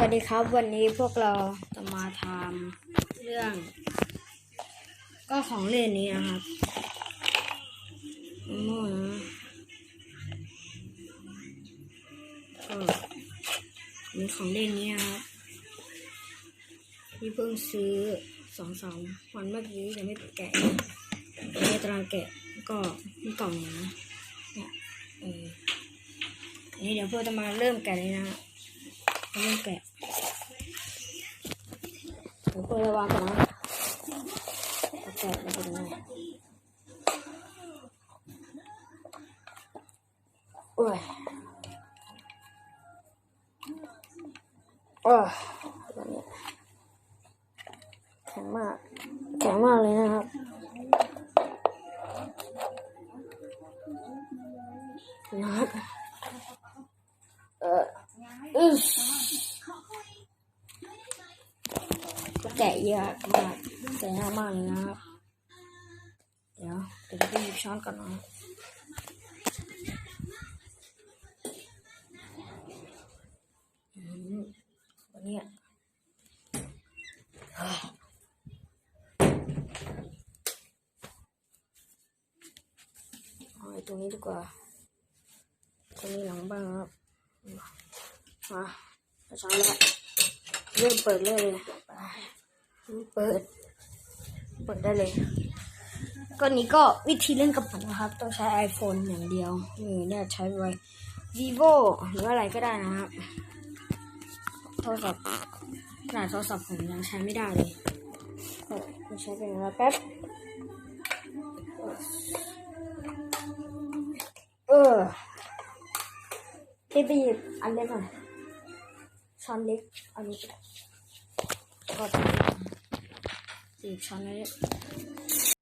วัสดีครับ วันนี้พวกเราจะมาทำเรื่อง ก็ของเล่นนี้นะครับมะม่วนะก็มีของเล่นนี้นะครับที่เพิ่งซื้อสองสามวันเมื่อกี้ยังไม่แกะยังไม่ตารางแกะก็มีกล่องนะเนี่ยเออนนี้เดี๋ยวเพื่อจะมาเริ่มแกะเลยนะ ฮะเริ่มแกะผมเปิดระวางก่อนนะแกะมาเป็นไงโอ้ยโอ้ยตอนนี้แข็งมาก แข็งมากเลยนะครับนะครับเอออึส ก็ แกะเยอะมากแกะยากมากเลยนะครับ เดี๋ยวเดี๋ยวไปหยิบช้อนก่อนนะอืมวันนี้เอาไอตรงนี้ดีกว่า ตรงนี้หลังบ้างครับ มาช้อนแล้วเริ่มเปิดเลย เปิด เปิดได้เลยก็นี้ก็วิธีเล่นกับผมนะครับ ต้องใช้ iPhone อย่างเดียวนี่เนี่ยใช้ไว้ vivo หรืออะไรก็ได้นะครับ โทรศัพท์ขนาดโทรศัพท์ผมยังใช้ไม่ได้เลยก็ไม่ใช้เป็นเวลาแป๊บ เออรีบไปหยิบอันเล็กหน่อยช้อนเล็ก อันนี้ก็ได้ 你尝尝